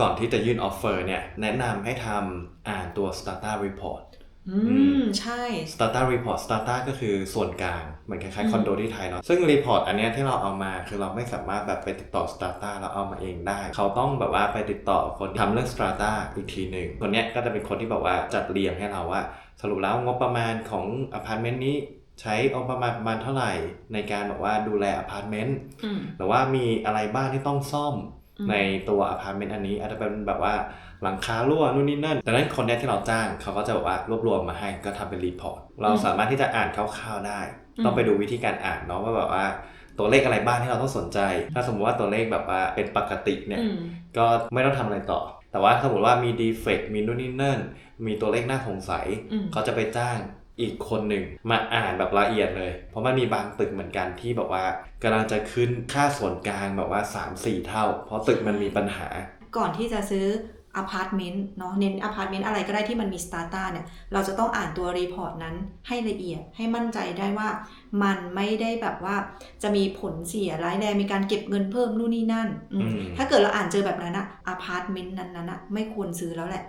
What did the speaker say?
ก่อนที่จะยื่นออฟเฟอร์เนี่ยแนะนำให้ทำอ่านตัว Starta Report อืม ใช่ Starta Report Starta ก็คือส่วนกลาง เหมือนคล้ายอืๆมคอนโดที่ไทยเนาะซึ่ง Report อันเนี้ยที่เราเอามาคือเราไม่สามารถแบบไปติดต่อ Starta แล้วเอามาเองได้ เขาต้องแบบว่าไปติดต่อคนที่ทำเรื่อง Strata อีกทีหนึ่งคนเนี้ยก็จะเป็นคนที่แบบว่าจัดเรียงให้เราว่า สรุปแล้วงบประมาณของอพาร์ตเมนต์นี้ใช้งบประมาณประมาณเท่าไหร่ในการแบบว่าดูแลอพาร์ตเมนต์อืมหรือว่ามีอะไรบ้างที่ต้องซ่อมอืม ในตัวอพาร์ตเมนต์อันนี้ อาจจะเป็นแบบว่าหลังคารั่วนู่นนี่นั่นดังนั้นคนเนี้ยที่เราจ้างเขาก็จะแบบว่ารวบรวมมาให้ก็ทำเป็นรีพอร์ต เราสามารถที่จะอ่านคร่าวๆได้ ต้องไปดูวิธีการอ่านเนาะว่าแบบว่าตัวเลขอะไรบ้างที่เราต้องสนใจ ถ้าสมมติว่าตัวเลขแบบว่าเป็นปกติเนี่ยอืมก็ไม่ต้องทำอะไรต่อ แต่ว่าสมมติว่ามีดีเฟกต์มีนู่นนี่นั่น มีตัวเลขน่าสงสัยอืมเขาจะไปจ้าง อีกคนหนึ่งมาอ่านแบบละเอียดเลย เพราะมันมีบางตึกเหมือนกันที่แบบว่ากำลังจะขึ้นค่าส่วนกลางแบบว่า 3-4 เท่า เพราะตึกมันมีปัญหา ก่อนที่จะซื้ออพาร์ตเมนต์เนาะเน้นอพาร์ตเมนต์อะไรก็ได้ที่มันมีสตาร์ตาเนี่ยเราจะต้องอ่านตัวรีพอร์ตนั้นให้ละเอียดให้มั่นใจได้ว่า มันไม่ได้แบบว่าจะมีผลเสียร้ายแรงมีการเก็บเงินเพิ่มนู่นนี่นั่นอืมอืมถ้าเกิดเราอ่านเจอแบบนั้นอะอพาร์ตเมนต์นั้นๆอะไม่ควรซื้อแล้วแหละ